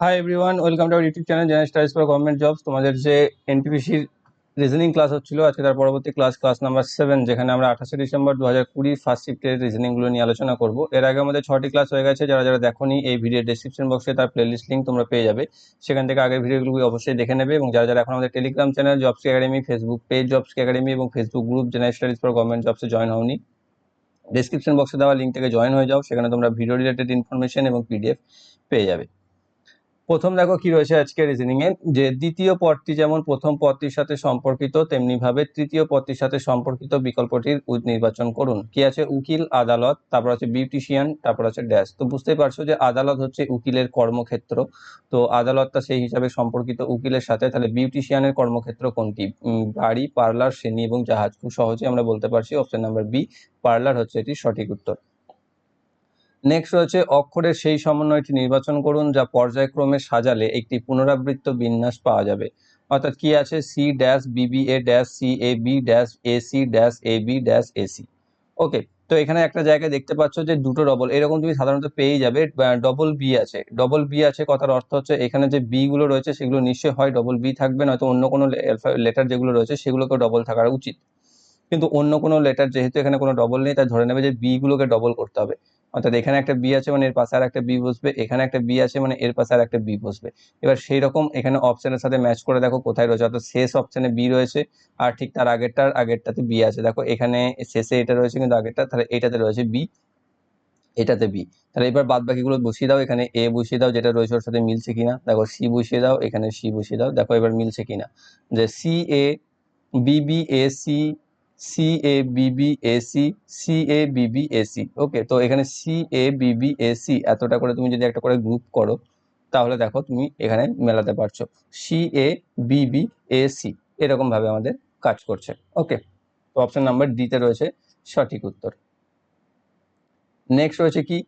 Hi everyone welcome to YouTube channel general studies for government jobs তোমাদের যে এনটিপিসির reasoning class হচ্ছিল, আজকে তার পরবর্তী ক্লাস ক্লাস নাম্বার সেভেন যেখানে আমরা আঠাশে ডিসেম্বর দু হাজার কুড়ি ফার্স্ট শিফটের রিজনিংগুলো নিয়ে আলোচনা করব। এর আগে আমাদের ছটি ক্লাস হয়ে গেছে, যারা যারা দেখোনি, এই ভিডিও ডেসক্রিপশন বক্সে তার প্লেলিস্ট লিঙ্ক তোমরা পেয়ে যাবে। সেখান থেকে আগের ভিডিওগুলো অবশ্যই দেখে নেবে এবং যারা যারা এখন আমাদের Telegram channel jobs academy Facebook page jobs academy এবং Facebook group general studies for government জবসে join হওনি ডেসক্রিপশন বক্সে দেওয়া লিঙ্ক থেকে জয়েন হয়ে যাও, সেখানে তোমরা ভিডিও রিলেটেড ইনফরমেশন এবং পিডিএফ পেয়ে যাবে। প্রথম দেখো কি রয়েছে আজকে রিজনিং এ, যে দ্বিতীয় পদটি যেমন প্রথম পদটির সাথে সম্পর্কিত তেমনি ভাবে তৃতীয় পদটির সাথে সম্পর্কিত বিকল্পটির নির্বাচন করুন। কি আছে? উকিল, আদালত, তারপর আছে বিউটিশিয়ান তারপর আছে ড্যাশ তো বুঝতেই পারছ যে আদালত হচ্ছে উকিলের কর্মক্ষেত্র। তো আদালতটা সেই হিসাবে সম্পর্কিত উকিলের সাথে, তাহলে বিউটিশিয়ানের কর্মক্ষেত্র কোনটি? বাড়ি পার্লার শ্রেণি এবং জাহাজ। খুব সহজে আমরা বলতে পারছি অপশন নাম্বার বি পার্লার হচ্ছে এটি সঠিক উত্তর। নেক্সট রয়েছে অক্ষরের সেই সমন্বয়টি নির্বাচন করুন, যা পর্যায়ক্রমে সাজালে একটি পুনরাবৃত্ত বিন্যাস পাওয়া যাবে। অর্থাৎ কি আছে? C dash B B A dash C A B dash A C dash A B dash A C okay তো এখানে একটা জায়গায় দেখতে পাচ্ছ যে দুটো ডবল এরকম তুমি সাধারণত পেয়েই যাবে ডবল বি আছে। ডবল বি আছে, কথার অর্থ হচ্ছে এখানে যে বি গুলো রয়েছে, সেগুলো নিশ্চয়ই হয় ডবল বি থাকবে, নয়তো অন্য কোনো লেটার যেগুলো রয়েছে, সেগুলোকেও ডবল থাকার উচিত। কিন্তু অন্য কোনো লেটার যেহেতু এখানে কোনো ডবল নেই, তাই ধরে নেবে যে বি গুলোকে ডবল করতে হবে। অর্থাৎ এখানে একটা বি আছে মানে এর পাশে আর একটা বি বসবে, এখানে একটা বি আছে মানে এর পাশে আর একটা বি বসবে। এবার সেই রকম এখানে অপশনের সাথে ম্যাচ করে দেখো কোথায় রয়েছে, অর্থাৎ শেষ অপশনে বি রয়েছে, আর ঠিক তার আগেরটার, আগেরটাতে বি আছে। দেখো এখানে শেষে এটা রয়েছে কিন্তু আগেরটা, তাহলে এটাতে রয়েছে বি এটাতে বি তাহলে এবার বাদ বাকিগুলো বসিয়ে দাও, এখানে এ বসিয়ে দাও, যেটা রয়েছে ওর সাথে মিলছে কিনা। দেখো সি বসিয়ে দাও, এখানে সি বসিয়ে দাও, দেখো এবার মিলছে কিনা। যে C A B B A C C A B B A C A B B A C okay তো এখানে C A B B A C এতটা করে তুমি যদি একটা করে গ্রুপ করো, তাহলে দেখো তুমি এখানে মেলাতে পারছ। C A B B A C এরকম ভাবে আমাদের কাজ করছে ওকে তো অপশন নাম্বার ডিতে রয়েছে সঠিক উত্তর। নেক্সট রয়েছে কি?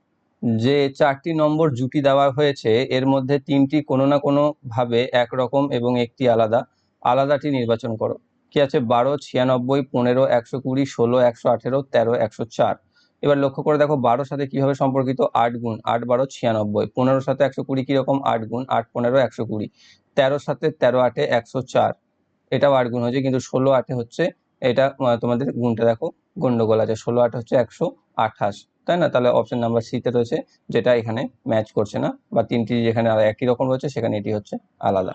যে চারটি নম্বর জুটি দেওয়া হয়েছে, এর মধ্যে তিনটি কোনো না কোনো ভাবে একরকম এবং একটি আলাদা। আলাদাটি নির্বাচন করো। কি আছে? বারো, ছিয়ানব্বই, পনেরো, একশো কুড়ি, ষোলো, একশো আঠেরো, তেরো, একশো চার। এবার লক্ষ্য করে দেখো, বারোর সাথে কীভাবে সম্পর্কিত? আট গুণ, আট, বারো, ছিয়ানব্বই। পনেরোর সাথে একশো কুড়ি কীরকম? আট গুণ, আট, পনেরো, একশো কুড়ি। তেরোর সাথে তেরো আটে একশো চার। এটাও আট গুণ হয়েছে, কিন্তু ষোলো আটে হচ্ছে, এটা তোমাদের গুণটা দেখো, গন্ডগোল আছে। ষোলো আটে হচ্ছে একশো আঠাশ, তাই না? তাহলে অপশন নাম্বার সিতে রয়েছে, যেটা এখানে ম্যাচ করছে না, বা তিনটি যেখানে একই রকম রয়েছে, সেখানে এটি হচ্ছে আলাদা।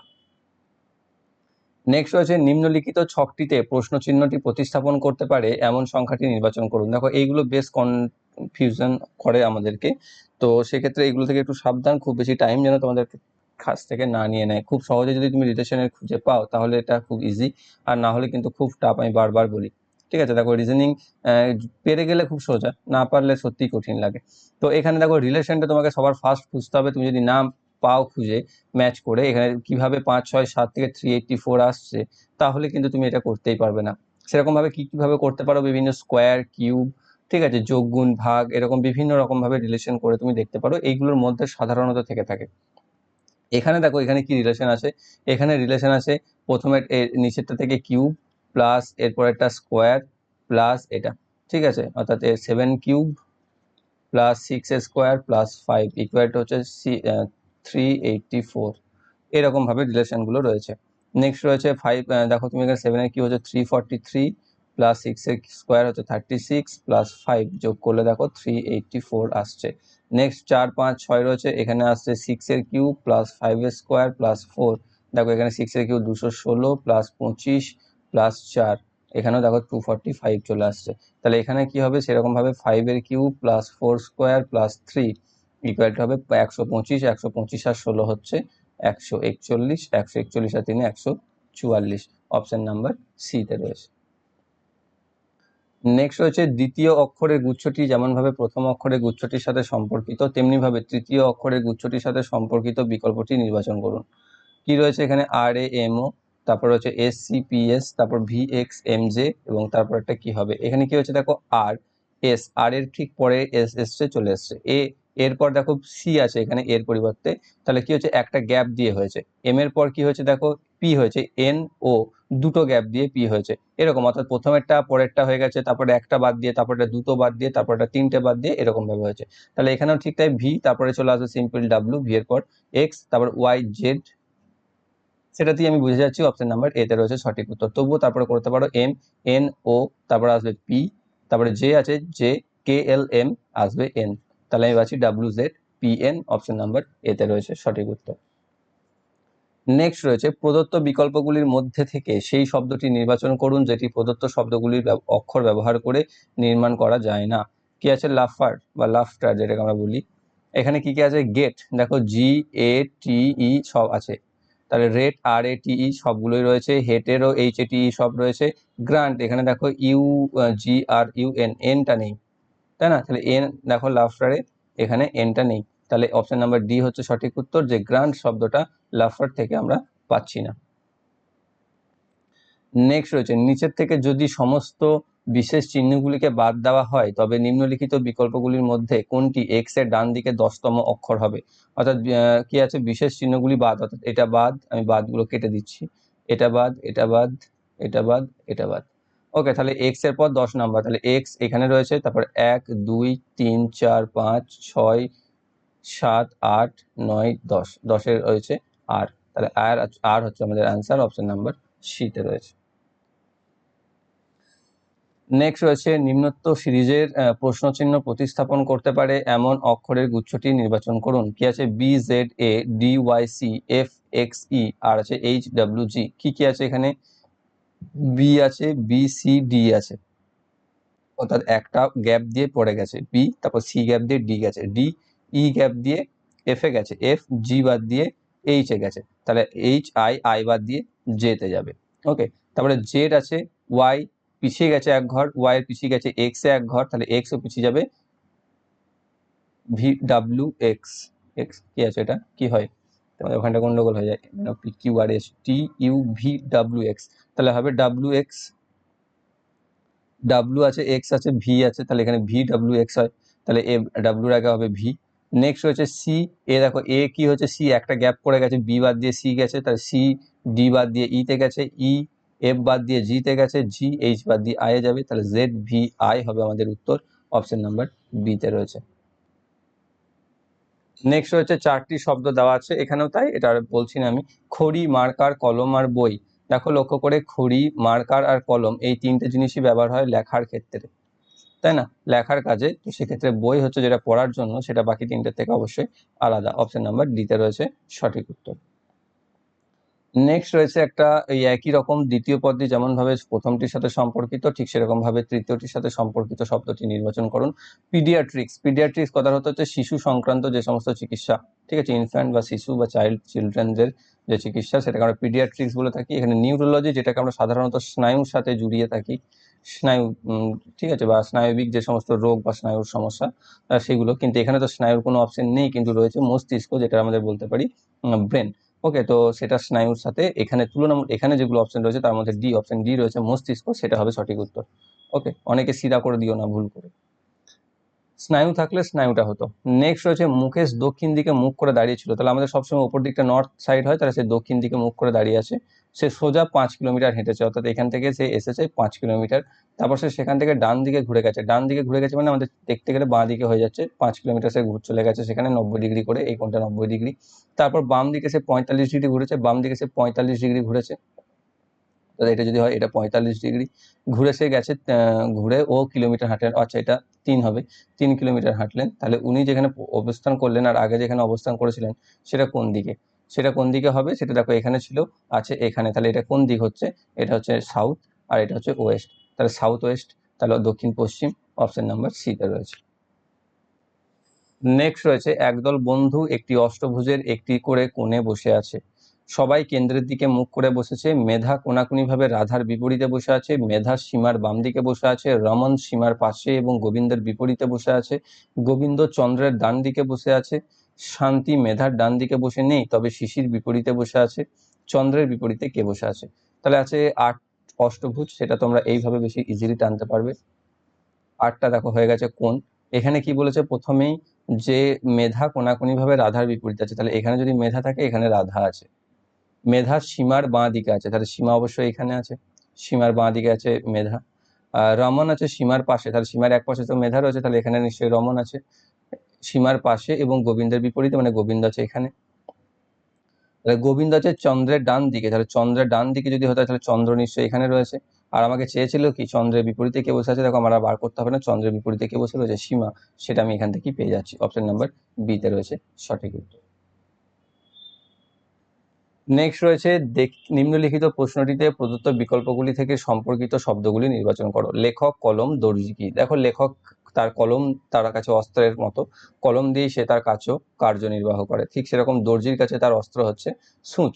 নেক্সট রয়েছে, নিম্নলিখিত ছকটিতে প্রশ্ন চিহ্নটি প্রতিস্থাপন করতে পারে এমন সংখ্যাটি নির্বাচন করুন। দেখো, এইগুলো বেশ কনফিউশন করে আমাদেরকে। তো সেক্ষেত্রে এগুলো থেকে একটু সাবধান, খুব বেশি টাইম যেন তোমাদের কাছ থেকে না নিয়ে নেয়। খুব সহজে যদি তুমি রিলেশনের খুঁজে পাও, তাহলে এটা খুব ইজি আর না হলে কিন্তু খুব টাফ আমি বারবার বলি। ঠিক আছে, দেখো রিজনিং পেরে গেলে খুব সোজা, না পারলে সত্যি কঠিন লাগে। তো এখানে দেখো রিলেশনটা তোমাকে সবার ফার্স্ট খুঁজতে হবে। তুমি যদি না পাও খুঁজে ম্যাচ করে, এখানে কীভাবে পাঁচ, ছয়, সাত থেকে থ্রি এইটটি ফোর আসছে, তাহলে কিন্তু তুমি এটা করতেই পারবে না। সেরকমভাবে কী, কীভাবে করতে পারো? বিভিন্ন স্কোয়ার কিউব ঠিক আছে? যোগ, গুণ, ভাগ, এরকম বিভিন্ন রকমভাবে রিলেশন করে তুমি দেখতে পারো। এইগুলোর মধ্যে সাধারণত থেকে থাকে। এখানে দেখো, এখানে কি রিলেশন আছে? এখানে রিলেশন আছে প্রথমে নিচেরটা থেকে কিউব প্লাস এরপর একটা স্কোয়ার প্লাস এটা, ঠিক আছে? অর্থাৎ seven cube plus six square plus five equal to হচ্ছে থ্রি এইটটি ফোর এরকম ভাবে রিলেশনগুলো রয়েছে। নেক্সট রয়েছে ফাইভ দেখো তুমি এখানে সেভেনের কি হচ্ছে? থ্রি ফর্টি থ্রি প্লাস সিক্সের স্কোয়ার হচ্ছে থার্টি সিক্স প্লাস ফাইভ যোগ করলে দেখো থ্রি এইটটি ফোর আসছে। নেক্সট চার, পাঁচ, ছয় রয়েছে, এখানে আসছে সিক্সের কিউব প্লাস ফাইভের স্কোয়ার প্লাস ফোর দেখো এখানে সিক্সের কিউব দুশো ষোলো প্লাস পঁচিশ প্লাস চার। এখানেও দেখো টু ফর্টি ফাইভ চলে আসছে। তাহলে এখানে কি হবে? সেরকম ভাবে ফাইভের cube plus four square plus three equal to হবে একশো পঁচিশ একশো পঁচিশ আর ষোলো হচ্ছে একশো একচল্লিশ একশো একচল্লিশ আর তিনে একশো চুয়াল্লিশ। অপশন নাম্বার সিতে রয়েছে। নেক্সট হচ্ছে দ্বিতীয় অক্ষরের গুচ্ছটি যেমনভাবে প্রথম অক্ষরের গুচ্ছটির সাথে সম্পর্কিত, তেমনিভাবে তৃতীয় অক্ষরের গুচ্ছটির সাথে সম্পর্কিত বিকল্পটি নির্বাচন করুন। কি রয়েছে এখানে? আর এ এম ও তারপর হচ্ছে এস সি পি এস তারপর ভি এক্স এম জে এবং তারপর একটা কি হবে? এখানে কি হচ্ছে দেখো? আর এস আর এর ঠিক পরে এস এসছে, চলে এসছে। এ এরপর দেখো সি আছে এখানে এর পরিবর্তে। তাহলে কি হচ্ছে একটা গ্যাপ দিয়ে হয়েছে। এম এর পর কি হয়েছে? দেখো পি হয়েছে এন ও দুটো গ্যাপ দিয়ে পি হয়েছে। এরকম, অর্থাৎ প্রথমেরটা, পরেরটা হয়ে গেছে, তারপরে একটা বাদ দিয়ে তারপরে দুটো বাদ দিয়ে তারপরে তিনটে বাদ দিয়ে এরকম ভাবে হয়েছে। তাহলে এখানেও ঠিক তাই ভি তারপরে চলে আসবে সিম্পল ডাব্লু ভি এর পর এক্স তারপর ওয়াই জেড সেটা দিয়ে আমি বুঝে যাচ্ছি অপশন নাম্বার এতে রয়েছে সঠিক উত্তর। তবুও তারপরে করতে পারো এম এন ও তারপরে আসবে পি তারপরে জে আছে জে কে এল এম আসবে এন তাহলে আমি পাচ্ছি W Z P N option number এতে রয়েছে সঠিক উত্তর। নেক্সট রয়েছে, প্রদত্ত বিকল্পগুলির মধ্যে থেকে সেই শব্দটি নির্বাচন করুন যেটি প্রদত্ত শব্দগুলির অক্ষর ব্যবহার করে নির্মাণ করা যায় না। কি আছে? লাফার বা লাফটার যেটাকে আমরা বলি। এখানে কি কি আছে? গেট দেখো জি এ টি ই সব আছে। তাহলে রেট আর এ টি ই সবগুলোই রয়েছে। হেটেরও এইচ এ টি ই সব রয়েছে। গ্রান্ট এখানে দেখো U G R U N এনটা নেই। তাই না? তাহলে এন দেখো লাফটারে এখানে এনটা নেই। তাহলে অপশন নাম্বার ডি হচ্ছে সঠিক উত্তর যে গ্রান্ট শব্দটা লাফার থেকে আমরা পাচ্ছি না। নেক্সট রয়েছে, নিচের থেকে যদি সমস্ত বিশেষ চিহ্নগুলিকে বাদ দেওয়া হয়, তবে নিম্নলিখিত বিকল্পগুলির মধ্যে কোনটি এক্সের ডান দিকে দশতম অক্ষর হবে? অর্থাৎ কি আছে? বিশেষ চিহ্নগুলি বাদ, অর্থাৎ এটা বাদ, আমি বাদগুলো কেটে দিচ্ছি। এটা বাদ এটা বাদ এটা বাদ এটা বাদ। ওকে তাহলে এক্সের পর দশ নাম্বার, তাহলে এক্স এখানে রয়েছে, তারপর এক, দুই, তিন, চার, পাঁচ, ছয়, সাত, আট, নয়, দশ, দশের রয়েছে আর তাহলে আর আর হচ্ছে আমাদের অ্যান্সার অপশন নাম্বার সিতে রয়েছে। নেক্সট রয়েছে, নিম্নোক্ত সিরিজের প্রশ্নচিহ্ন প্রতিস্থাপন করতে পারে এমন অক্ষরের গুচ্ছটি নির্বাচন করুন। কি আছে? B Z A D Y C F X E R আছে এইচ ডাব্লিউ জি কি কি আছে এখানে? বি আছে বি সি ডি আছে। অর্থাৎ একটা গ্যাপ দিয়ে পড়ে গেছে বি তারপর সি গ্যাপ দিয়ে ডি গেছে। ডি ই গ্যাপ দিয়ে এফ এ গেছে। এফ জি বাদ দিয়ে এইচ এ গেছে। তাহলে এইচ আই আই বাদ দিয়ে জে তে যাবে। ওকে তারপরে জেড আছে ওয়াই পিছিয়ে গেছে এক ঘর ওয়াই পিছিয়ে গেছে এক্স এ এক ঘর, তাহলে এক্স ও পিছিয়ে যাবে। ভি ডাব্লিউ এক্স এক্স কি আছে এটা? কি হয়? তোমাদের ওখানটা গন্ডগোল হয়ে যায়। P Q R S T U V W X তাহলে হবে ডাব্লিউ এক্স ডাব্লিউ আছে এক্স আছে ভি আছে তাহলে এখানে ভি ডাব্লু এক্স হয়। তাহলে এ ডাব্লুর আগে হবে ভি। নেক্সট হচ্ছে সি এ দেখো এ কি হচ্ছে? সি একটা গ্যাপ পড়ে গেছে বি বাদ দিয়ে সি গেছে তাহলে সি ডি বাদ দিয়ে ইতে গেছে ই এফ বাদ দিয়ে জি তে গেছে জি এইচ বাদ দিয়ে আই এ যাবে তাহলে জেড ভি আই হবে আমাদের উত্তর। অপশন নাম্বার বি তে রয়েছে। নেক্সট হচ্ছে চারটি শব্দ দেওয়া আছে, এখানেও তাই, এটা বলছি না আমি। খড়ি, মার্কার, কলম আর বই। দেখো লক্ষ্য করে, খড়ি, মার্কার আর কলম, এই তিনটে জিনিসই ব্যবহার হয় লেখার ক্ষেত্রে। তাই না? লেখার কাজে, তো সেক্ষেত্রে বই হচ্ছে যেটা পড়ার জন্য, সেটা বাকি তিনটের থেকে অবশ্যই আলাদা। অপশন নাম্বার ডিতে রয়েছে সঠিক উত্তর। নেক্সট রয়েছে একটা, এই একই রকম দ্বিতীয় পদটি যেমন ভাবে প্রথমটির সাথে সম্পর্কিত, ঠিক সেরকম ভাবে তৃতীয়টির সাথে সম্পর্কিত শব্দটি নির্বাচন করুন। পিডিয়াট্রিক্স পিডিয়াট্রিক্স কথার হতে হচ্ছে শিশু সংক্রান্ত যে সমস্ত চিকিৎসা, ঠিক আছে? ইনফ্যান্ট বা শিশু বা চাইল্ড চিলড্রেনদের যে চিকিৎসা, সেটাকে আমরা পিডিয়াট্রিক্স বলে থাকি। এখানে নিউরোলজি যেটাকে আমরা সাধারণত স্নায়ুর সাথে জুড়িয়ে থাকি, স্নায়ু ঠিক আছে? বা স্নায়বিক যে সমস্ত রোগ বা স্নায়ুর সমস্যা সেগুলো, কিন্তু এখানে তো স্নায়ুর কোনো অপশন নেই, কিন্তু রয়েছে মস্তিষ্ক, যেটা আমাদের বলতে পারি ব্রেন ওকে তো সেটা স্নায়ুর সাথে এখানে তুলনামূলক, এখানে যেগুলো অপশন রয়েছে, তার মধ্যে ডি অপশন ডি রয়েছে মস্তিষ্ক, সেটা হবে সঠিক উত্তর। ওকে অনেকে সিধা করে দিও না, ভুল করে। স্নায়ু থাকলে স্নায়ুটা হতো। নেক্সট রয়েছে মুকেশ দক্ষিণ দিকে মুখ করে দাঁড়িয়ে ছিল। তাহলে আমাদের সবসময় উপর দিকটা নর্থ সাইড হয়, তাহলে সে দক্ষিণ দিকে মুখ করে দাঁড়িয়ে আছে। সে সোজা পাঁচ কিলোমিটার হেঁটেছে, অর্থাৎ এখান থেকে সে এসেছে পাঁচ কিলোমিটার। তারপর সে সেখান থেকে ডান দিকে ঘুরে গেছে। ডান দিকে ঘুরে গেছে মানে আমাদের দেখতে গেলে বাঁ দিকে হয়ে যাচ্ছে। পাঁচ কিলোমিটার সে ঘুরে চলে গেছে সেখানে নব্বই ডিগ্রি করে, এই কোনটা নব্বই ডিগ্রি। তারপর বাম দিকে সে পঁয়তাল্লিশ ডিগ্রি ঘুরেছে, বাম দিকে সে পঁয়তাল্লিশ ডিগ্রি ঘুরেছে। এটা যদি হয়, এটা পঁয়তাল্লিশ ডিগ্রি। ঘুরে সে গেছে ঘুরে ও কিলোমিটার হাঁটলেন আচ্ছা এটা তিন হবে, তিন কিলোমিটার হাঁটলেন। তাহলে উনি যেখানে অবস্থান করলেন আর আগে যেখানে অবস্থান করেছিলেন, সেটা কোন দিকে? সেটা কোন দিকে হবে? সেটা দেখো এখানে ছিল, আছে এখানে। তাহলে এটা কোন দিক হচ্ছে? এটা হচ্ছে সাউথ আর এটা হচ্ছে ওয়েস্ট তাহলে সাউথ ওয়েস্ট তাহলে দক্ষিণ পশ্চিম অপশন নাম্বার সিতে রয়েছে। নেক্সট রয়েছে, একদল বন্ধু একটি অষ্টভুজের একটি করে কোণে বসে আছে। সবাই কেন্দ্রের দিকে মুখ করে বসেছে। মেধা কোনাকুনিভাবে রাধার বিপরীতে বসে আছে। মেধা সীমার বাম দিকে বসে আছে। রমন সীমার পাশে এবং গোবিন্দের বিপরীতে বসে আছে। গোবিন্দ চন্দ্রের ডান দিকে বসে আছে। শান্তি মেধার ডান দিকে বসে নেই, তবে শিশির বিপরীতে বসে আছে। চন্দ্রের বিপরীতে কে বসে আছে? তাহলে আছে আট অষ্টভুজ, সেটা তোমরা এইভাবে বেশি ইজিলি টানতে পারবে। আটটা দেখো হয়ে গেছে কোন এখানে কি বলেছে? প্রথমেই যে মেধা কোনাকুনি ভাবে রাধার বিপরীতে আছে, তাহলে এখানে যদি মেধা থাকে, এখানে রাধা আছে। মেধা সীমার বাঁ দিকে আছে। তাহলে সীমা অবশ্যই এখানে আছে। সীমার বাঁ দিকে আছে মেধা। রমন আছে সীমার পাশে। তাহলে সীমার এক পাশে তো মেধা রয়েছে, তাহলে এখানে নিশ্চয়ই রমন আছে। সীমার পাশে এবং গোবিন্দের বিপরীতে মানে গোবিন্দ আছে এখানে। তাহলে গোবিন্দ আছে চন্দ্রের ডান দিকে। তাহলে চন্দ্রের ডান দিকে যদি হতো, তাহলে চন্দ্র নিশ্চয়ই এখানে রয়েছে। আর আমাকে চেয়েছিল কি, চন্দ্রের বিপরীতে কে বসে আছে? দেখো, আমার বার করতে হবে না। চন্দ্রের বিপরীতে কে বসে রয়েছে? সীমা। সেটা আমি এখান থেকেই পেয়ে যাচ্ছি। অপশন নাম্বার বিতে রয়েছে সঠিক উত্তর। নেক্সট রয়েছে নিম্নলিখিত প্রশ্নটিতে প্রদত্ত বিকল্পগুলি থেকে সম্পর্কিত শব্দগুলি নির্বাচন করো। লেখক, কলম, দর্জি কি? দেখো লেখক তার কলম তার কাছে অস্ত্রের মতো। কলম দিয়ে সে তার কাছেও কার্যনির্বাহ করে। ঠিক সেরকম দর্জির কাছে তার অস্ত্র হচ্ছে সূচ।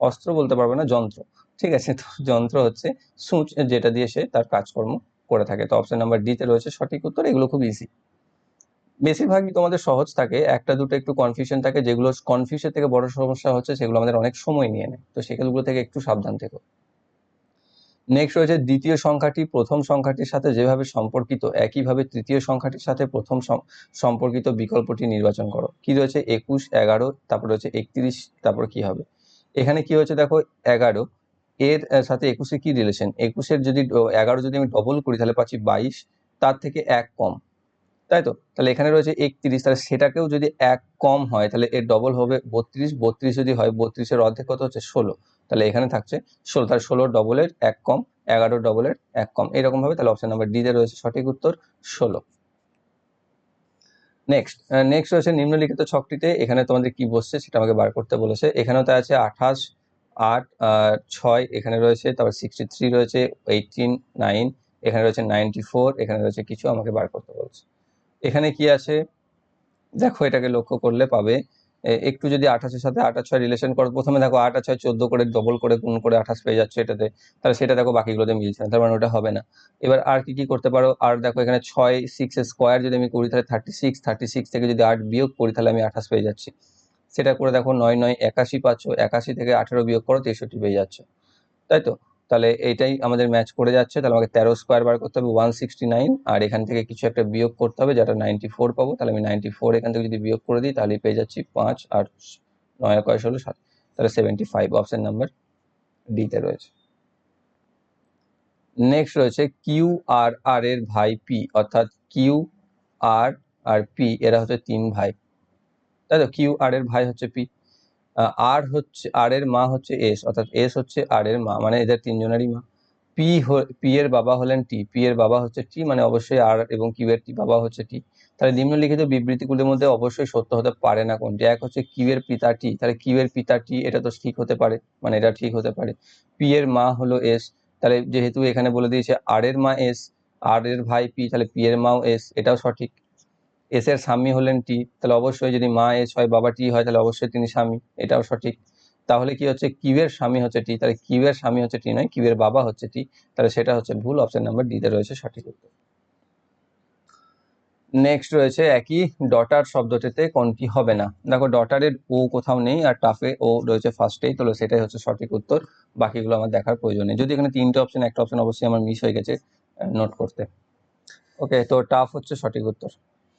অস্ত্র বলতে পারবে না, যন্ত্র। ঠিক আছে, তো যন্ত্র হচ্ছে সূচ, যেটা দিয়ে সে তার কাজকর্ম করে থাকে। তো অপশন নাম্বার ডিতে রয়েছে সঠিক উত্তর, এগুলো খুব ইজি বেশিরভাগই তোমাদের সহজ থাকে। একটা, দুটো একটু কনফিউশন থাকে, যেগুলো কনফিউশন থেকে বড় সমস্যা হচ্ছে, সেগুলো আমাদের অনেক সময় নিয়ে নেয়। তো সেগুলো থেকে একটু সাবধান থেকো। নেক্সট রয়েছে দ্বিতীয় সংখ্যাটি, প্রথম সংখ্যাটির সাথে যেভাবে সম্পর্কিত, একইভাবে তৃতীয় সংখ্যাটির সাথে প্রথম সম- সম্পর্কিত বিকল্পটি নির্বাচন করো। কি রয়েছে? একুশ, এগারো, তারপর রয়েছে একত্রিশ, তারপর কি হবে? এখানে কি হয়েছে দেখো? এগারো, এর সাথে একুশে কি রিলেশন একুশের যদি এগারো যদি আমি ডবল করি, তাহলে পাচ্ছি বাইশ, তার থেকে এক কম। তাই তো? তাহলে এখানে রয়েছে একত্রিশ, তাহলে সেটাকেও যদি এক কম হয়, তাহলে এর ডবল হবে বত্রিশ বত্রিশ যদি হয়, বত্রিশের অর্ধেক কত হচ্ছে? ষোলো। তাহলে এখানে থাকছে ষোলো, তাহলে ষোলোর ডবলের এক কম এগারো ডবলের এক কম। এরকম ভাবে তাহলে অপশন নাম্বার ডিতে রয়েছে সঠিক উত্তর ষোলো। নেক্সট নেক্সট রয়েছে নিম্নলিখিত ছকটিতে, এখানে তোমাদের কি বসছে সেটা আমাকে বার করতে বলেছে। এখানেও তো আছে আঠাশ, আট ছয়, এখানে রয়েছে, তারপর সিক্সটি থ্রি রয়েছে এইটিন নাইন এখানে রয়েছে নাইনটি ফোর এখানে রয়েছে কিছু আমাকে বার করতে বলছে। এখানে কি আছে? দেখো এটাকে লক্ষ্য করলে পাবে। একটু যদি আঠাশের সাথে আঠাশ ছয় রিলেশন করো, প্রথমে দেখো আঠাশ ছয় চোদ্দ করে ডবল করে গুণ করে আঠাশ পেয়ে যাচ্ছে এটাতে। তাহলে সেটা দেখো বাকিগুলোতে মিলছে না, তার মানে ওটা হবে না। এবার আর কি কি করতে পারো? আর দেখো এখানে ছয় সিক্স স্কোয়ার যদি আমি করি, তাহলে থার্টি সিক্স থার্টি সিক্স থেকে যদি আট বিয়োগ করি, তাহলে আমি আঠাশ পেয়ে যাচ্ছি। সেটা করে দেখো নয় নয়, একাশি পাচ্ছ, একাশি থেকে আঠেরো বিয়োগ করো, তেষট্টি পেয়ে যাচ্ছ। তাই তো? তাহলে এইটাই আমাদের ম্যাচ করে যাচ্ছে। তাহলে আমাকে তেরো স্কোয়ার বার করতে হবে ওয়ান সিক্সটি নাইন আর এখান থেকে কিছু একটা বিয়োগ করতে হবে, যেটা নাইনটি ফোর পাবো। তাহলে আমি নাইনটি ফোর এখান থেকে যদি বিয়োগ করে দিই তাহলে পেয়ে যাচ্ছি পাঁচ আর নয় কয় ষোলো, সাত। তাহলে সেভেন্টি ফাইভ অপশন নাম্বার ডিতে রয়েছে। নেক্সট রয়েছে কিউ আর আর এর ভাই পি অর্থাৎ কিউ আর আর পি এরা হচ্ছে তিন ভাই। তাই তো? কিউ আর এর ভাই হচ্ছে পি আর হচ্ছে আর এর মা হচ্ছে এস, অর্থাৎ এস হচ্ছে আর এর মা মানে এদের তিনজনেরই মা। পি পি এর বাবা হলেন টি, পি এর বাবা হচ্ছে টি মানে অবশ্যই আর এবং কিউ এর টি, বাবা হচ্ছে টি। তাহলে নিম্নলিখিত বিবৃতিগুলির মধ্যে অবশ্যই সত্য হতে পারে না কোনটি? এক হচ্ছে কিউ এর পিতা টি, তাহলে কিউ এর পিতা টি, এটা তো ঠিক হতে পারে মানে এটা ঠিক হতে পারে। পি এর মা হলো এস, তাহলে যেহেতু এখানে বলে দিয়েছে আর এর মা এস আর এর ভাই পি, তাহলে পি এর মাও এস, এটাও সঠিক। এস এর স্বামী হলেন টি তাহলে অবশ্যই যদি মা এস হয়, বাবা টি হয়, তাহলে অবশ্যই তিনি স্বামী, এটাও সঠিক। তাহলে কি হচ্ছে? কিউয়ের স্বামী হচ্ছে টি তাহলে কিউয়ের স্বামী হচ্ছে টি নয় কিউয়ের বাবা হচ্ছে টি তাহলে সেটা হচ্ছে ভুল অপশন নাম্বার ডি ডিতে রয়েছে সঠিক উত্তর। নেক্সট রয়েছে একই ডটার শব্দটিতে কোনটি হবে না? দেখো ডটারের ও কোথাও নেই আর টাফে ও রয়েছে ফার্স্টেই তাহলে সেটাই হচ্ছে সঠিক উত্তর। বাকিগুলো আমার দেখার প্রয়োজন নেই। যদি এখানে তিনটে অপশন একটা অপশন অবশ্যই আমার মিস হয়ে গেছে নোট করতে। ওকে তো টাফ হচ্ছে সঠিক উত্তর।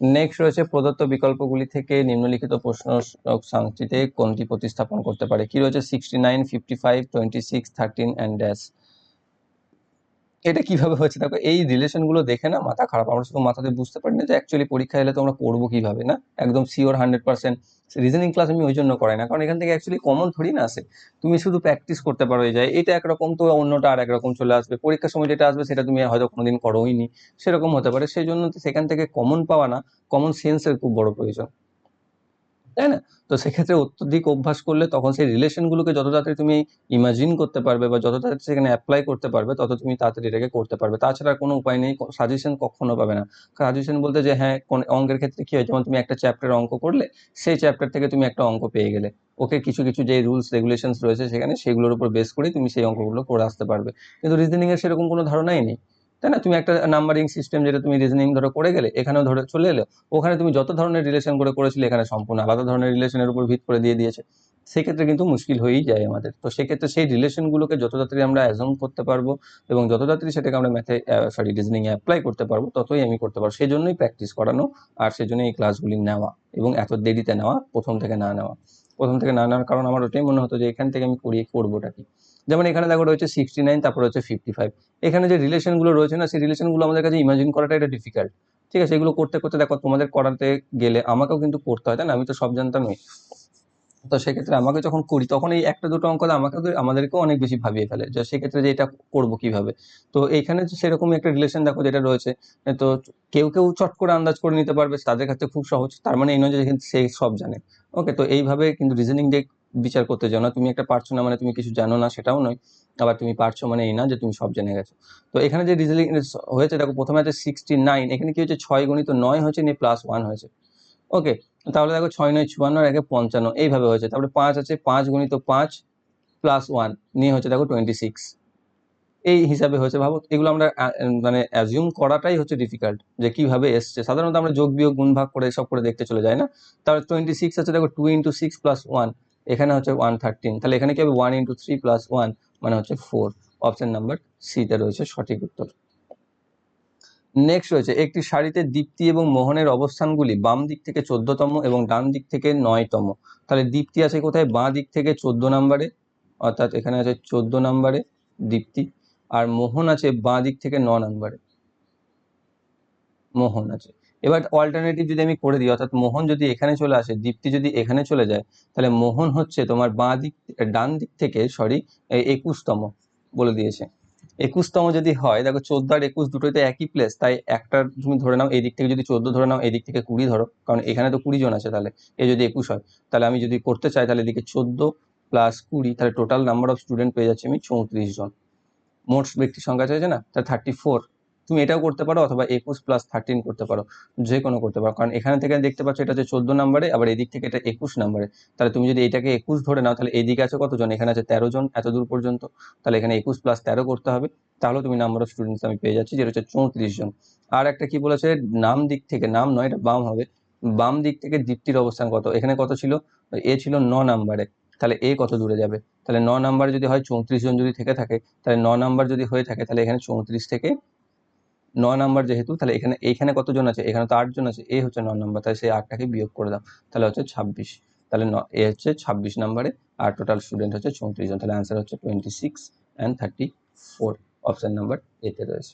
নেক্সট রয়েছে প্রদত্ত বিকল্পগুলি থেকে নিম্নলিখিত প্রশ্ন সাংটিতে কোনটি প্রতিস্থাপন করতে পারে? কি রয়েছে? Sixty nine fifty five twenty six thirteen and dash এটা কীভাবে হচ্ছে? দেখো, এই রিলেশনগুলো দেখে না মাথা খারাপ। আমরা শুধু মাথাতে বুঝতে পারি না যে অ্যাকচুয়ালি পরীক্ষা এলে তোমরা করব কীভাবে, না? একদম sure hundred percent reasoning class আমি ওই জন্য করাই না। কারণ এখান থেকে অ্যাকচুয়ালি কমন থরি না আসে তুমি শুধু প্র্যাকটিস করতে পারো এই যায়। এটা একরকম তো অন্যটা আর একরকম চলে আসবে। পরীক্ষার সময় যেটা আসবে সেটা তুমি হয়তো কোনোদিন করোই নি। সেরকম হতে পারে। সেই জন্য সেখান থেকে কমন পাওয়া না। কমন সেন্সের খুব বড় প্রয়োজন। তাই না? তো সেক্ষেত্রে অত্যধিক অভ্যাস করলে তখন সেই রিলেশনগুলোকে যত তাড়াতাড়ি তুমি ইমাজিন করতে পারবে বা যত তাড়াতাড়ি সেখানে অ্যাপ্লাই করতে পারবে, তত তুমি তাড়াতাড়ি এটাকে করতে পারবে। তাছাড়া কোনো উপায় নেই সাজেশন কখনো পাবে না। সাজেশন বলতে যে হ্যাঁ কোন অঙ্কের ক্ষেত্রে কি হয়? যেমন তুমি একটা চ্যাপ্টার অঙ্ক করলে, সেই চ্যাপ্টার থেকে তুমি একটা অঙ্ক পেয়ে গেলে। ওকে কিছু কিছু যে রুলস রেগুলেশনস রয়েছে সেখানে সেগুলোর উপর বেস করে তুমি সেই অঙ্কগুলো করে আসতে পারবে। কিন্তু রিজনিং এর সেরকম কোনো ধারণাই নেই। তাই না? তুমি একটা নাম্বারিং সিস্টেম যেটা তুমি রিজনিং ধরো করে গেলে, এখানেও ধরে চলে এলো, ওখানে তুমি যত ধরনের রিলেশন করে করেছিলে, এখানে সম্পূর্ণ আলাদা ধরনের রিলেশনের উপর ভিত করে দিয়ে দিয়েছে। সেক্ষেত্রে কিন্তু মুশকিল হয়েই যায় আমাদের। তো সেক্ষেত্রে সেই রিলেশনগুলোকে যত তাড়াতাড়ি আমরা অ্যাজম করতে পারব এবং যত তাড়াতাড়ি সেটাকে আমরা ম্যাথে সরি রিজনিং এ অ্যাপ্লাই করতে পারব, ততই আমি করতে পারব। সেই জন্যই প্র্যাকটিস করানো আর সেই জন্য এই ক্লাসগুলি নেওয়া এবং এত দেরিতে নেওয়া, প্রথম থেকে না নেওয়া। প্রথম থেকে না নেওয়ার কারণ আমার ওটাই মনে হতো যে এখান থেকে আমি করিয়ে করবোটা কি? যেমন এখানে দেখো রয়েছে সিক্সটি নাইন তারপর হচ্ছে ফিফটি ফাইভ এখানে যে রিলেশনগুলো রয়েছে না, সেই রিলেশনগুলো আমাদের কাছে ইমাজিন করাটা এটা ডিফিকাল্ট ঠিক আছে, এগুলো করতে করতে দেখো তোমাদের করাতে গেলে আমাকেও কিন্তু করতে হয়, তাই না? আমি তো সব জানতাম নই তো সেক্ষেত্রে আমাকে যখন করি, তখন এই একটা দুটো অঙ্ক আমাকে আমাদেরকেও অনেক বেশি ভাবিয়ে ফেলে যে সেক্ষেত্রে যে এটা করব কীভাবে। তো এইখানে সেরকমই একটা রিলেশন দেখো যেটা রয়েছে তো কেউ কেউ চট করে আন্দাজ করে নিতে পারবে, তাদের কাছে খুব সহজ। তার মানে এই নয় যে সে সব জানে। ওকে, তো এইভাবে কিন্তু রিজনিং দিয়ে বিচার করতে যাও না। তুমি একটা পারছ না মানে তুমি কিছু জানো না, সেটাও নয়। আবার তুমি পারছ মানে এই না যে তুমি সব জেনে গেছো। তো এখানে যে রিজনিং হয়েছে, দেখো প্রথমে আছে সিক্সটি নাইন এখানে কি হয়েছে? ছয় গণিত নয় হয়েছে, নিয়ে প্লাস ওয়ান হয়েছে। ওকে তাহলে দেখো ছয় নয় চুয়ান্ন আর একে পঞ্চান্ন, এইভাবে হয়েছে। তারপরে পাঁচ আছে, পাঁচ গণিত পাঁচ প্লাস ওয়ান নিয়ে হচ্ছে দেখো টোয়েন্টি সিক্স এই হিসাবে হয়েছে ভাবো। এগুলো আমরা মানে অ্যাজিউম করাটাই হচ্ছে ডিফিকাল্ট যে কীভাবে এসছে। সাধারণত আমরা যোগ বিয়োগ, গুণ ভাগ করে সব করে দেখতে চলে যায় না। তাহলে টোয়েন্টি সিক্স আছে, দেখো two into six plus one এখানে হচ্ছে ওয়ান থার্টিন তাহলে এখানে কি হবে? One into three plus one মানে হচ্ছে ফোর অপশন নাম্বার সিতে রয়েছে সঠিক উত্তর। নেক্সট রয়েছে, একটি শাড়িতে দীপ্তি এবং মোহনের অবস্থানগুলি বাম দিক থেকে চোদ্দতম এবং ডান দিক থেকে নয়তম। তাহলে দীপ্তি আছে কোথায়? বাঁ দিক থেকে চোদ্দ নম্বরে, অর্থাৎ এখানে আছে চোদ্দ নম্বরে দীপ্তি, আর মোহন আছে বাঁ দিক থেকে ন নম্বরে। মোহন আছে। এবার অল্টারনেটিভ যদি আমি করে দিই, অর্থাৎ মোহন যদি এখানে চলে আসে, দীপ্তি যদি এখানে চলে যায়, তাহলে মোহন হচ্ছে তোমার বাঁ দিক, ডান দিক থেকে সরি একুশতম বলে দিয়েছে। একুশতম যদি হয়, দেখো চোদ্দ আর একুশ দুটোই তো একই প্লেস তাই একটা তুমি ধরে নাও, এদিক থেকে যদি চোদ্দ ধরে নাও, এদিক থেকে কুড়ি ধরো, কারণ এখানে তো কুড়ি জন আছে তাহলে, এ যদি একুশ হয়, তাহলে আমি যদি করতে চাই, তাহলে এদিকে চোদ্দ প্লাস কুড়ি, তাহলে টোটাল নাম্বার অফ স্টুডেন্ট পেয়ে যাচ্ছি আমি চৌত্রিশ জন। মোট ব্যক্তির সংখ্যা চাইছে না? তাহলে থার্টি ফোর তুমি এটাও করতে পারো অথবা একুশ প্লাস থার্টিন করতে পারো যে কোনো করতে পারো। কারণ এখানে থেকে দেখতে পাচ্ছ এটা হচ্ছে চোদ্দ নাম্বারে, আবার এদিক থেকে এটা একুশ নাম্বারে। তাহলে তুমি যদি এটাকে একুশ ধরে নাও, তাহলে এদিকে আছে কতজন? এখানে আছে তেরো জন, এত দূর পর্যন্ত। তাহলে এখানে একুশ প্লাস তেরো করতে হবে। তাহলে তুমি নাম্বার অফ স্টুডেন্টস আমি পেয়ে যাচ্ছি, যেটা হচ্ছে চৌত্রিশ জন। আর একটা কি বলেছে? নাম দিক থেকে, নাম নয়, এটা বাম হবে। বাম দিক থেকে দীপ্তির অবস্থান কত? এখানে কত ছিল? এ ছিল ন নাম্বারে। তাহলে এ কত দূরে যাবে? তাহলে ন নাম্বার যদি হয় চৌত্রিশ জন যদি থেকে থাকে, তাহলে ন নাম্বার যদি হয়ে থাকে, তাহলে এখানে চৌত্রিশ থেকে ন নাম্বার যেহেতু, তাহলে এখানে, এইখানে কতজন আছে? এখানে তো আটজন আছে, এ হচ্ছে নয় নাম্বার, তাহলে সেই আটটাকে বিয়োগ করে দাও, তাহলে হচ্ছে ছাব্বিশ, তাহলে এ হচ্ছে ছাব্বিশ নাম্বারে, আর টোটাল স্টুডেন্ট হচ্ছে চৌত্রিশ জন, তাহলে অ্যান্সার হচ্ছে twenty six and thirty four option number এতে রয়েছে।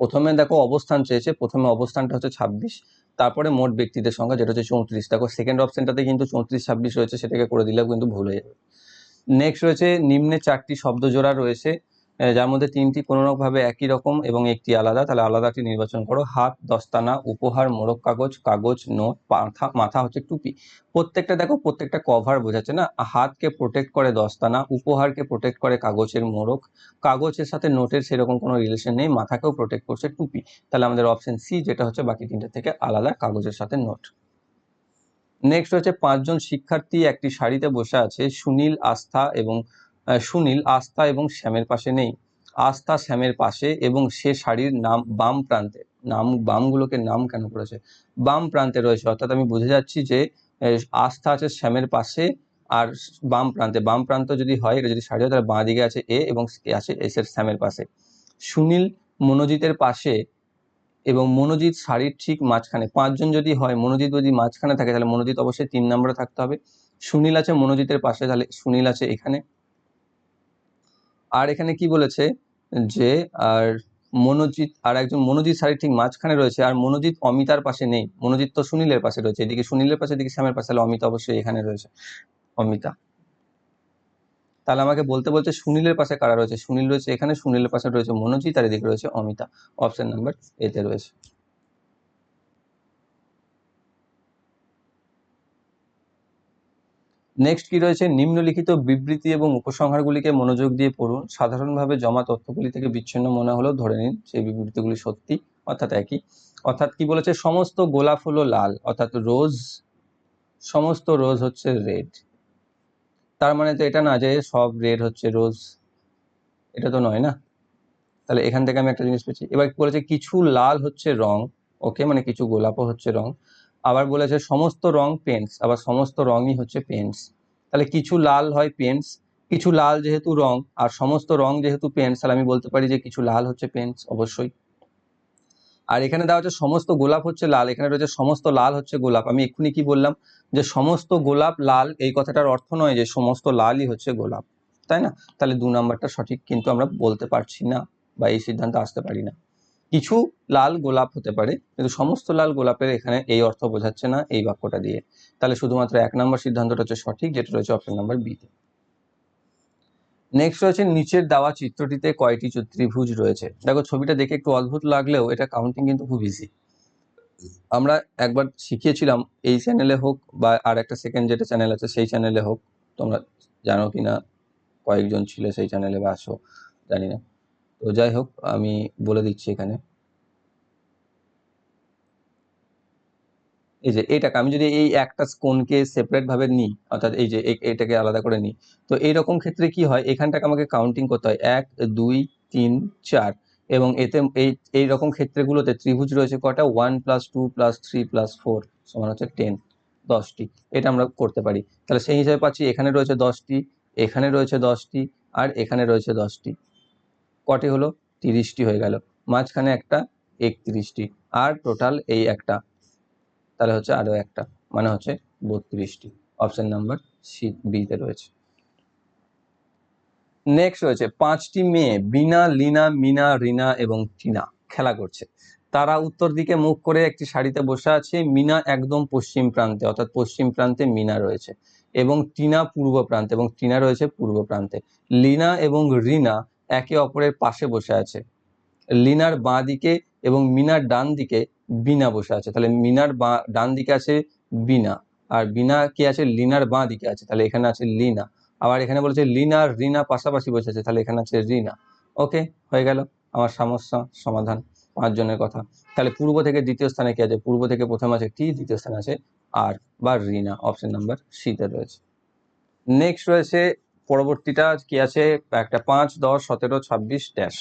প্রথমে দেখো অবস্থান চেয়েছে, প্রথমে অবস্থানটা হচ্ছে ছাব্বিশ, তারপরে মোট ব্যক্তিদের সংখ্যা, যেটা হচ্ছে চৌত্রিশ, দেখো সেকেন্ড অপশনটাতে কিন্তু চৌত্রিশ, ছাব্বিশ রয়েছে, সেটাকে করে দিলেও কিন্তু ভুল হয়ে যাবে। নেক্সট রয়েছে, নিম্নে চারটি শব্দ জোড়া রয়েছে যার মধ্যে তিনটি কোনোরকমভাবে একই রকম এবং একটি আলাদা, তাহলে আলাদাটি নির্বাচন করো। হাত, দস্তানা, উপহার, মোড়ক কাগজ কাগজ, নোট মাথা মাথা হচ্ছে টুপি। প্রত্যেকটা দেখো, প্রত্যেকটা কভার বোঝাচ্ছে না? হাতকে প্রোটেক্ট করে দস্তানা, উপহারকে প্রোটেক্ট করে কাগজের মোড়ক। কাগজের সাথে নোটের সেরকম কোনো রিলেশন নেই, মাথাকেও প্রোটেক্ট করছে টুপি। তাহলে আমাদের অপশন সি যেটা হচ্ছে বাকি তিনটে থেকে আলাদা, কাগজের সাথে নোট। নেক্সট হচ্ছে পাঁচজন শিক্ষার্থী একটি শাড়িতে বসে আছে, সুনীল, আস্থা এবং সুনীল আস্থা এবং শ্যামের পাশে নেই। আস্থা শ্যামের পাশে এবং সে শাড়ির নাম বাম প্রান্তে। নাম, বামগুলোকে নাম কেন করেছে? বাম প্রান্তে রয়েছে। অর্থাৎ আমি বুঝে যাচ্ছি যে আস্থা আছে শ্যামের পাশে আর বাম প্রান্তে। বাম প্রান্ত যদি হয়, এটা যদি শাড়ি হয়, তাহলে বাঁ দিকে আছে এ এবং আছে এস এর শ্যামের পাশে। সুনীল মনোজিতের পাশে এবং মনোজিৎ শাড়ির ঠিক মাঝখানে। পাঁচজন যদি হয় মনোজিৎ যদি মাঝখানে থাকে, তাহলে মনোজিৎ অবশ্যই তিন নম্বরে থাকতে হবে। সুনীল আছে মনোজিতের পাশে, তাহলে সুনীল আছে এখানে। আর এখানে কি বলেছে? যে, আর মনোজিৎ, আর একজন মনোজিৎ শাড়ির ঠিক মাঝখানে রয়েছে, আর মনোজিৎ অমিতার পাশে নেই। মনোজিৎ তো সুনীলের পাশে রয়েছে। এদিকে সুনীলের পাশে, এদিকে শ্যামের পাশে অমিতা অবশ্যই এখানে রয়েছে। অমিতা। তাহলে আমাকে বলতে বলছে সুনীলের পাশে কারা রয়েছে? সুনীল রয়েছে এখানে, সুনীলের পাশে রয়েছে মনোজিৎ, আর এদিকে রয়েছে অমিতা। অপশন নাম্বার এতে রয়েছে। নেক্সট কি রয়েছে? নিম্নলিখিত বিবৃতি এবং উপসংহারগুলিকে মনোযোগ দিয়ে পড়ুন। সাধারণভাবে জমা তথ্যগুলি থেকে বিচ্ছিন্ন মনে হলেও ধরে নিন, সেই বিবৃতিগুলি সত্যি, অর্থাৎ একই। অর্থাৎ কি বলেছে? সমস্ত গোলাপ হলো লাল, অর্থাৎ রোজ, সমস্ত রোজ হচ্ছে রেড। তার মানে তো এটা না যে সব রেড হচ্ছে রোজ, এটা তো নয় না? তাহলে এখান থেকে আমি একটা জিনিস পেয়েছি। এবার বলেছে? কিছু লাল হচ্ছে রং, ওকে? মানে কিছু গোলাপও হচ্ছে রং। আবার বলেছে সমস্ত রং পেন্টস আবার সমস্ত রঙই হচ্ছে পেন্টস তাহলে কিছু লাল হয় পেন্টস কিছু লাল যেহেতু রং, আর সমস্ত রং যেহেতু পেন্টস তাহলে আমি বলতে পারি যে কিছু লাল হচ্ছে পেন্টস অবশ্যই। আর এখানে দেওয়া হচ্ছে সমস্ত গোলাপ হচ্ছে লাল, এখানে রয়েছে সমস্ত লাল হচ্ছে গোলাপ। আমি এক্ষুনি কি বললাম যে সমস্ত গোলাপ লাল, এই কথাটার অর্থ নয় যে সমস্ত লালই হচ্ছে গোলাপ, তাই না? তাহলে দু নাম্বারটা সঠিক কিন্তু আমরা বলতে পারছি না বা এই সিদ্ধান্ত আসতে পারি না। কিছু লাল গোলাপ হতে পারে, কিন্তু সমস্ত লাল গোলাপের এখানে এই অর্থ বোঝাচ্ছে না এই বাক্যটা দিয়ে। তাহলে শুধুমাত্র এক নম্বর সিদ্ধান্তটা হচ্ছে সঠিক, যেটা রয়েছে অপশন নাম্বার বিতে নেক্সট রয়েছে, নিচের দেওয়া চিত্রটিতে কয়টি ত্রিভুজ রয়েছে। দেখো, ছবিটা দেখে একটু অদ্ভুত লাগলেও এটা কাউন্টিং কিন্তু খুব ইজি আমরা একবার শিখিয়েছিলাম, এই চ্যানেলে হোক বা আর একটা সেকেন্ড যেটা চ্যানেল আছে, সেই চ্যানেলে হোক। তোমরা জানো কি না কয়েকজন ছিল সেই চ্যানেলে বা আসো জানি না। তো যাই হোক, আমি বলে দিচ্ছি এখানে। এই যে এইটাকে আমি যদি এই একটা কোণকে সেপারেট ভাবে নিই, অর্থাৎ এই যে এটাকে আলাদা করে নিই, তো এইরকম ক্ষেত্রে কি হয়? এখানটাকে আমাকে কাউন্টিং করতে হয়। এক, দুই, তিন, চার এবং এতে এই এই রকম ক্ষেত্রগুলোতে ত্রিভুজ রয়েছে কটা? One plus two plus three plus four সমান হচ্ছে টেন দশটি। এটা আমরা করতে পারি। তাহলে সেই হিসাবে পাচ্ছি এখানে রয়েছে দশটি, এখানে রয়েছে দশটি, আর এখানে রয়েছে দশটি। কটি হলো? তিরিশটি হয়ে গেল। মাঝখানে একটা, একত্রিশটি। আর টোটাল এই একটা। তাহলে হচ্ছে আরও একটা মানে হচ্ছে বত্রিশটি। অপশান নাম্বার সি বিতে রয়েছে। নেক্সট রয়েছে, পাঁচটি মেয়ে বিনা লিনা, মিনা, রিনা এবং টিনা খেলা করছে। তারা উত্তর দিকে মুখ করে একটি শাড়িতে বসে আছে। মিনা একদম পশ্চিম প্রান্তে, অর্থাৎ পশ্চিম প্রান্তে মিনা রয়েছে। এবং টিনা পূর্ব প্রান্তে এবং টিনা রয়েছে পূর্ব প্রান্তে। লিনা এবং রিনা একে অপরের পাশে বসে আছে। লিনার বাঁ দিকে এবং মিনার ডান দিকে বিনা বসে আছে। তাহলে মিনার বাঁ, ডান দিকে আছে বিনা, আর বিনা কি আছে? লিনার বাঁ দিকে আছে। তাহলে এখানে আছে লিনা। আবার এখানে বলেছে লিনা আর রিনা পাশাপাশি বসে আছে। তাহলে এখানে আছে রিনা। ওকে, হয়ে গেল। আমার সমস্যা, সমাধান পাঁচজনের কথা। তাহলে পূর্ব থেকে দ্বিতীয় স্থানে কি আছে? পূর্ব থেকে প্রথম আছে টি, দ্বিতীয় স্থানে আছে আর বা, রিনা। অপশন নাম্বার সিতে রয়েছে। নেক্সট রয়েছে পরবর্তীটা কি আছে? একটা পাঁচ, দশ, সতেরো, ছাব্বিশ, ড্যাশ।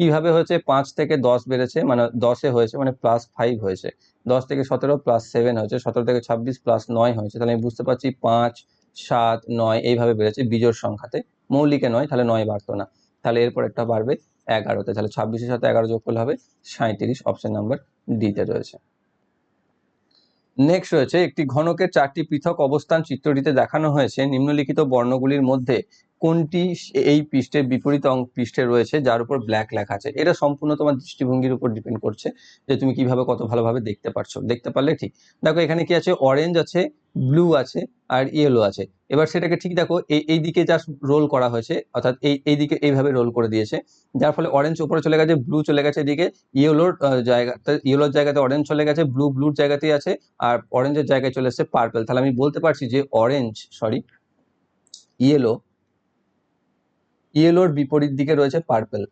কীভাবে হয়েছে? পাঁচ থেকে দশ বেড়েছে মানে দশে হয়েছে মানে প্লাস ফাইভ হয়েছে। দশ থেকে সতেরো প্লাস সেভেন হয়েছে, সতেরো থেকে ছাব্বিশ প্লাস নয় হয়েছে। তাহলে আমি বুঝতে পারছি পাঁচ, সাত, নয় এইভাবে বেড়েছে বিজোড় সংখ্যাতে। মৌলিকে নয়, তাহলে নয় বাড়তো না। তাহলে এরপর একটা বাড়বে এগারোতে। তাহলে ছাব্বিশের সাথে এগারো যোগ করলে হবে সাঁত্রিশ অপশন নাম্বার ডিতে রয়েছে। নেক্সট রয়েছে একটি ঘনকের চারটি পৃথক অবস্থান চিত্রটিতে দেখানো হয়েছে। নিম্নলিখিত বর্ণগুলির মধ্যে কোনটি এই পৃষ্ঠের বিপরীত অং পৃষ্ঠে রয়েছে, যার উপর ব্ল্যাক লেখা আছে। এটা সম্পূর্ণ তোমার দৃষ্টিভঙ্গির উপর ডিপেন্ড করছে যে তুমি কীভাবে কত ভালোভাবে দেখতে পারছ। দেখতে পারলে ঠিক। দেখো, এখানে কি আছে? অরেঞ্জ আছে ব্লু আছে, আর ইয়েলো আছে। এবার সেটাকে ঠিক দেখো এই এই দিকে যা রোল করা হয়েছে, অর্থাৎ এই এই দিকে এইভাবে রোল করে দিয়েছে। যার ফলে অরেঞ্জ উপরে চলে গেছে ব্লু চলে গেছে এদিকে ইয়েলোর জায়গাতে ইয়েলোর জায়গাতে অরেঞ্জ চলে গেছে ব্লু ব্লুর জায়গাতেই আছে, আর অরেঞ্জের জায়গায় চলে এসেছে পার্পেল তাহলে আমি বলতে পারছি যে অরেঞ্জ সরি ইয়েলো ইয়েলোর বিপরীত দিকে রয়েছে পার্পেল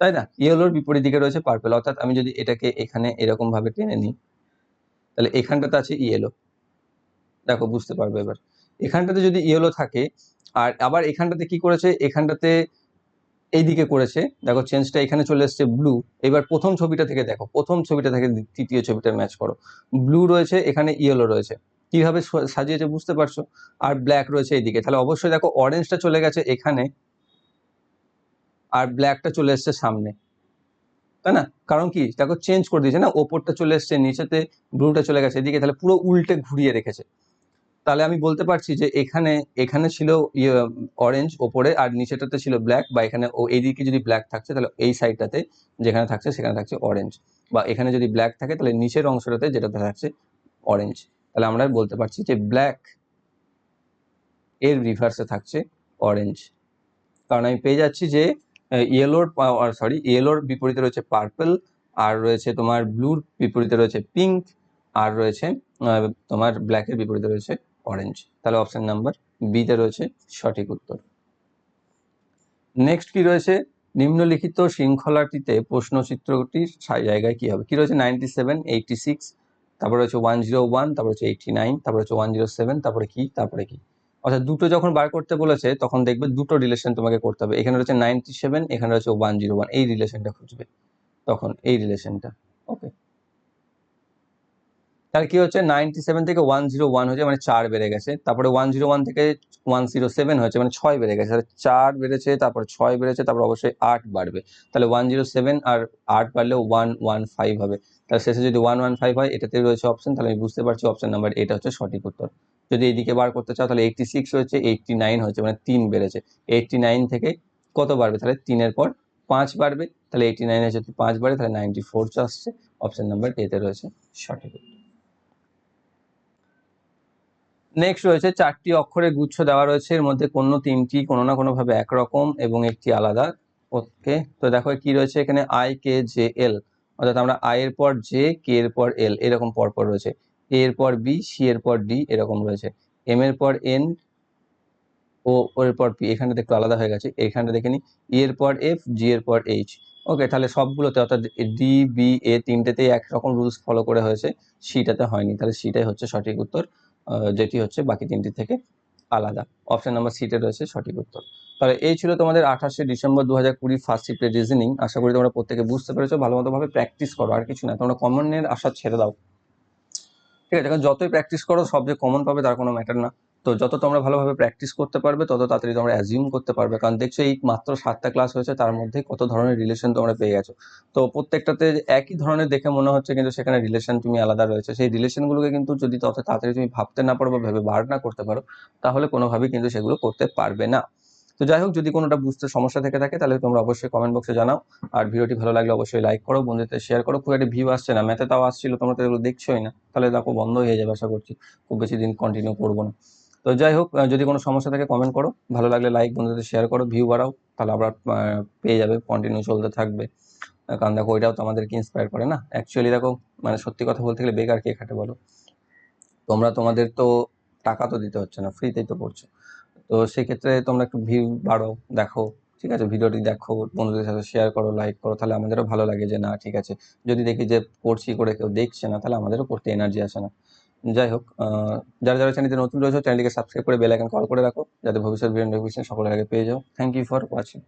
তাই না? ইয়েলোর বিপরীত দিকে রয়েছে পার্পেল অর্থাৎ আমি যদি এটাকে এখানে এরকম ভাবে টেনে নিই, তাহলে এখানটাতে আছে ইয়েলো দেখো, বুঝতে পারবে এবার। এখানটাতে যদি ইয়েলো থাকে, আর আবার এখানটাতে কি করেছে? এখানটাতে এইদিকে করেছে। দেখো চেঞ্জটা এখানে চলে এসছে ব্লু এবার প্রথম ছবিটা থেকে দেখো, প্রথম ছবিটা থেকে তৃতীয় ছবিটা ম্যাচ করো। ব্লু রয়েছে, এখানে ইয়েলো রয়েছে। কীভাবে সাজিয়েছে বুঝতে পারছ? আর ব্ল্যাক রয়েছে এইদিকে। তাহলে অবশ্যই দেখো অরেঞ্জটা চলে গেছে এখানে, আর ব্ল্যাকটা চলে এসছে সামনে। তাই না? কারণ কি? দেখো চেঞ্জ করে দিয়েছে না? ওপরটা চলে এসছে, নিচেতে ব্লুটা চলে গেছে। এদিকে তাহলে পুরো উল্টে ঘুরিয়ে রেখেছে। তাহলে আমি বলতে পারছি যে এখানে এখানে ছিল ইয়ে অরেঞ্জ ওপরে, আর নিচেটাতে ছিল ব্ল্যাক বা এখানে ও, এইদিকে যদি ব্ল্যাক থাকছে, তাহলে এই সাইডটাতে যেখানে থাকছে, সেখানে থাকছে অরেঞ্জ বা এখানে যদি ব্ল্যাক থাকে, তাহলে নিচের অংশটাতে যেটাতে থাকছে অরেঞ্জ তাহলে আমরা বলতে পারছি যে ব্ল্যাক এর রিভার্সে থাকছে অরেঞ্জ কারণ আমি পেয়ে যাচ্ছি যে ইয়েলোর সরি ইয়েলোর বিপরীতে রয়েছে পার্পল আর রয়েছে তোমার ব্লুর বিপরীতে রয়েছে পিঙ্ক আর রয়েছে তোমার ব্ল্যাকের বিপরীতে রয়েছে অরেঞ্জ তাহলে অপশান নাম্বার বিতে রয়েছে সঠিক উত্তর। নেক্সট কি রয়েছে? নিম্নলিখিত শৃঙ্খলাটিতে প্রশ্নচিত্রটির জায়গায় কি হবে? কি রয়েছে? নাইনটি সেভেন এইটটি সিক্স তারপরে হচ্ছে ওয়ান জিরো ওয়ান তারপর হচ্ছে এইটি নাইন তারপরে হচ্ছে ওয়ান জিরো সেভেন তারপরে কি তারপরে কি। অর্থাৎ দুটো যখন বার করতে বলেছে, তখন দেখবে দুটো রিলেশন তোমাকে করতে হবে। এখানে রয়েছে নাইনটি সেভেন এখানে রয়েছে ওয়ান জিরো ওয়ান এই রিলেশনটা খুঁজবে। তখন এই রিলেশনটা ওকে তাহলে কি হচ্ছে? নাইনটি সেভেন থেকে ওয়ান জিরো ওয়ান হয়েছে মানে চার বেড়ে গেছে। তারপরে ওয়ান জিরো ওয়ান থেকে ওয়ান জিরো সেভেন হয়েছে মানে ছয় বেড়ে গেছে। তাহলে চার বেড়েছে, তারপর ছয় বেড়েছে, তারপর অবশ্যই আট বাড়বে। তাহলে ওয়ান জিরো সেভেন আর আট বাড়লেও ওয়ান ওয়ান ফাইভ হবে। তাহলে শেষে যদি ওয়ান ওয়ান ফাইভ হয়, এটাতে রয়েছে অপশন তাহলে আমি বুঝতে পারছি অপশন নাম্বার এটা হচ্ছে সঠিক উত্তর। যদি এইদিকে বার করতে চাও, তাহলে এইটটি সিক্স হয়েছে এইটটি নাইন হয়েছে মানে তিন বেড়েছে। এইটটি নাইন থেকে কত বাড়বে? তাহলে তিনের পর পাঁচ বাড়বে। তাহলে এইটটি নাইনে যদি পাঁচ বাড়ে, তাহলে নাইনটি ফোর আসছে। অপশন নাম্বার এতে রয়েছে সঠিক উত্তর। নেক্সট রয়েছে চারটি অক্ষরের গুচ্ছ দেওয়া রয়েছে। এর মধ্যে কোনো তিনটি, কোনো না কোনো ভাবে একরকম এবং একটি আলাদা। ওকে, তো দেখো কি রয়েছে এখানে? আই কে জে এল অর্থাৎ আমরা আই এর পর জে কে এর পর এল এরকম পরপর রয়েছে। এ এর পর বি সি এর পর ডি এরকম রয়েছে। এম এর পর এন ও ওর পর পি এখানটা একটু আলাদা হয়ে গেছে। এখানটা দেখে নি। ই এর পর এফ জি এর পর এইচ ওকে, তাহলে সবগুলোতে অর্থাৎ ডি বি এ তিনটেতেই একরকম রুলস ফলো করে হয়েছে। সিটাতে হয়নি। তাহলে সিটাই হচ্ছে সঠিক উত্তর। যেটি হচ্ছে বাকি তিনটি থেকে আলাদা। অপশন নাম্বার সিটে রয়েছে সঠিক উত্তর। তাহলে এই ছিল তোমাদের আঠাশে ডিসেম্বর দু হাজার কুড়ি ফার্স্ট শিফটের রিজনিং আশা করি তোমরা প্রত্যেকে বুঝতে পেরেছ ভালো মতোভাবে প্র্যাকটিস করো, আর কিছু না। তোমরা কমনের আশা ছেড়ে দাও। ঠিক আছে, কারণ যতই প্র্যাকটিস করো, সব যে কমন পাবে তার কোনো ম্যাটার না। তো যত তোমরা ভালোভাবে প্র্যাকটিস করতে পারবে, তত তাড়াতাড়ি তোমরা অ্যাজিউম করতে পারবে। কারণ দেখছ এই মাত্র সাতটা ক্লাস হয়েছে, তার মধ্যে কত ধরনের রিলেশন তোমরা পেয়ে গেছো। তো প্রত্যেকটাতে একই ধরনের দেখে মনে হচ্ছে কিন্তু সেখানে রিলেশন তুমি আলাদা রয়েছে। সেই রিলেশনগুলোকে কিন্তু যদি তত তাড়াতাড়ি তুমি ভাবতে না পারো বা ভেবে বার না করতে পারো, তাহলে কোনোভাবেই কিন্তু সেগুলো করতে পারবে না। তো যাই হোক, যদি কোনোটা বুঝতে সমস্যা থেকে থাকে, তাহলে তোমরা অবশ্যই কমেন্ট বক্সে জানাও। আর ভিডিওটি ভালো লাগলে অবশ্যই লাইক করো, বন্ধুদের শেয়ার করো। খুব একটা ভিউ আসছে না ম্যাথে তাও আসছিল, তোমরা তো এগুলো দেখছোই না। তাহলে দেখো বন্ধ হয়ে যাবে আশা করছি। খুব বেশি দিন কন্টিনিউ করব না। তো যাই হোক যদি কোনো সমস্যা থাকে কমেন্ট করো। ভালো লাগলে লাইক বন্ধুদের শেয়ার করো ভিউ বাড়াও, তাহলে আবার পেয়ে যাবে কন্টিনিউ চলতে থাকবে। কারণ দেখো, ওইটাও তো আমাদেরকে ইন্সপায়ার করে না। অ্যাকচুয়ালি দেখো মানে সত্যি কথা বলতে গেলে বেকার কে খাটে বলো? তোমরা তোমাদের তো টাকা তো দিতে হচ্ছে না ফ্রিতেই তো পড়ছো। তো সেক্ষেত্রে তোমরা একটু ভিউ বাড়ো দেখো, ঠিক আছে? ভিডিওটি দেখো, বন্ধুদের সাথে শেয়ার করো লাইক করো, তাহলে আমাদেরও ভালো লাগে যে না, ঠিক আছে। যদি দেখি যে করছি করে কেউ দেখছে না, তাহলে আমাদেরও করতে এনার্জি আসে না। যাই হোক যারা যারা চ্যানেলটি নতুন রয়েছে, চ্যানেলটিকে সাবস্ক্রাইব করে বেল আইকন কল করে রাখো, যাতে ভবিষ্যৎ ভিডিও নোটিফিকেশন সকলের আগে পেয়ে যাও। Thank you for watching